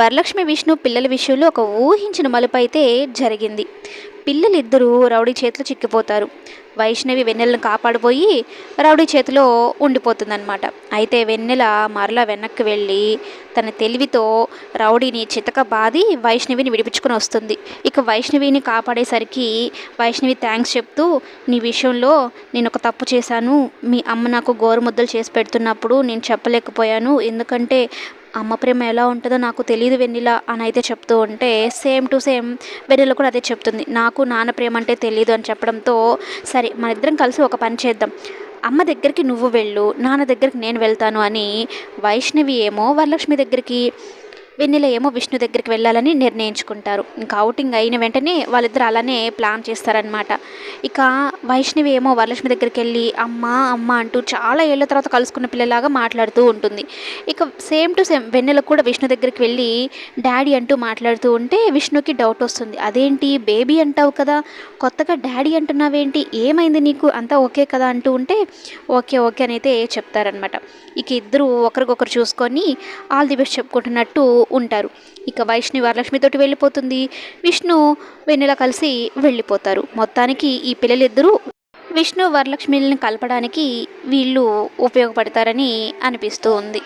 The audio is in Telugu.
వరలక్ష్మి విష్ణు పిల్లల విషయంలో ఒక ఊహించిన మలుపు అయితే జరిగింది. పిల్లలిద్దరూ రౌడీ చేతిలో చిక్కిపోతారు. వైష్ణవి వెన్నెలను కాపాడిపోయి రౌడీ చేతిలో ఉండిపోతుందన్నమాట. అయితే వెన్నెల మరలా వెనక్కి వెళ్ళి తన తెలివితో రౌడీని చితక బాది వైష్ణవిని విడిపించుకొని వస్తుంది. ఇక వైష్ణవిని కాపాడేసరికి వైష్ణవి థ్యాంక్స్ చెప్తూ నీ విషయంలో నేను ఒక తప్పు చేశాను. మీ అమ్మ నాకు గోరుముద్దలు చేసి పెడుతున్నప్పుడు నేను చెప్పలేకపోయాను. ఎందుకంటే అమ్మ ప్రేమ ఎలా ఉంటుందో నాకు తెలియదు వెన్నెల అని అయితే చెప్తూ ఉంటే సేమ్ టు సేమ్ వెన్నెల కూడా అదే చెప్తుంది. నాకు నాన్న ప్రేమ అంటే తెలియదు అని చెప్పడంతో సరే మన ఇద్దరం కలిసి ఒక పని చేద్దాం. అమ్మ దగ్గరికి నువ్వు వెళ్ళు నాన్న దగ్గరికి నేను వెళ్తాను అని వైష్ణవి ఏమో వరలక్ష్మి దగ్గరికి వెన్నెల ఏమో విష్ణు దగ్గరికి వెళ్ళాలని నిర్ణయించుకుంటారు. ఇంకా అవుటింగ్ అయిన వెంటనే వాళ్ళిద్దరు అలానే ప్లాన్ చేస్తారనమాట ఇక వైష్ణవి ఏమో వరలక్ష్మి దగ్గరికి వెళ్ళి అమ్మ అమ్మ అంటూ చాలా ఏళ్ళ తర్వాత కలుసుకున్న పిల్లలాగా మాట్లాడుతూ ఉంటుంది. ఇక సేమ్ టు సేమ్ వెన్నెల కూడా విష్ణు దగ్గరికి వెళ్ళి డాడీ అంటూ మాట్లాడుతూ ఉంటే విష్ణుకి డౌట్ వస్తుంది. అదేంటి బేబీ అంటావు కదా కొత్తగా డాడీ అంటున్నావేంటి ఏమైంది నీకు అంతా ఓకే కదా అంటూ ఉంటే ఓకే ఓకే అని అయితే చెప్తారనమాట ఇక ఇద్దరు ఒకరికొకరు చూసుకొని ఆల్ ది బెస్ట్ చెప్పుకుంటున్నట్టు ఉంటారు. ఇక వైష్ణవి వరలక్ష్మితోటి వెళ్ళిపోతుంది. విష్ణు వెన్నెల కలిసి వెళ్ళిపోతారు. మొత్తానికి ఈ పిల్లలిద్దరూ విష్ణు వరలక్ష్మిని కలపడానికి వీళ్ళు ఉపయోగపడతారని అనిపిస్తూ ఉంది.